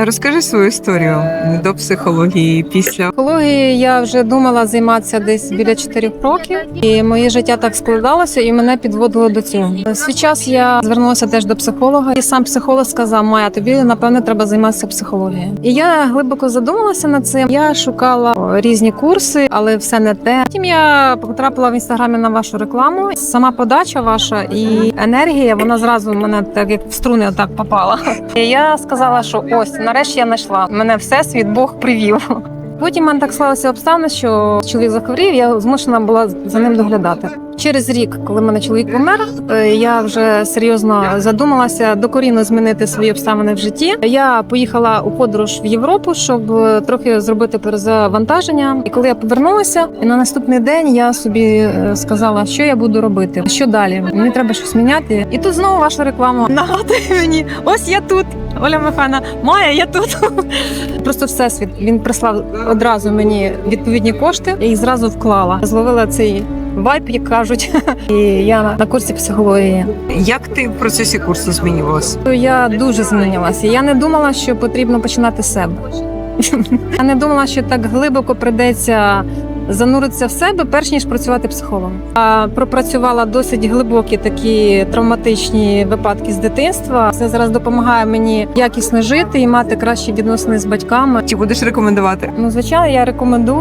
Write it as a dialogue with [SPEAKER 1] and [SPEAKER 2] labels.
[SPEAKER 1] Розкажи свою історію до психології після.
[SPEAKER 2] психології. я вже думала займатися десь біля 4 років, і моє життя так складалося, і мене підводило до цього. Свій час я звернулася теж до психолога, і сам психолог сказав: Майя, тобі напевне треба займатися психологією. І я глибоко задумалася над цим. Я шукала різні курси, але все не те. Потім я потрапила в інстаграмі на вашу рекламу. Сама подача ваша і енергія, вона зразу мене так як в струни отак попала. І я сказала, що ось нарешті я знайшла. Мене всесвіт Бог привів. Потім мене так склалися обставини, що чоловік захворів, я змушена була за ним доглядати. Через рік, коли мене чоловік помер, е, я вже серйозно задумалася докорінно змінити свої обставини в житті. Я поїхала у подорож в Європу, щоб е, трохи зробити перезавантаження. І коли я повернулася, і на наступний день я собі е, сказала, що я буду робити, що далі. Мені треба щось міняти. І тут знову ваша реклама нагадує мені: ось я тут. Оля Михайловна, Майя, я тут. Просто всесвіт він прислав одразу мені відповідні кошти. Я їх зразу вклала. Зловила цей вайп, як кажуть. І я на курсі психології.
[SPEAKER 1] Як ти в процесі курсу змінювалася?
[SPEAKER 2] Я дуже змінилася. Я не думала, що потрібно починати з себе. Я не думала, що так глибоко придеться зануритися в себе, перш ніж працювати психологом. А пропрацювала досить глибокі такі травматичні випадки з дитинства. Це зараз допомагає мені якісно жити і мати кращі відносини з батьками.
[SPEAKER 1] Чи будеш рекомендувати?
[SPEAKER 2] Ну, звичайно, я рекомендую.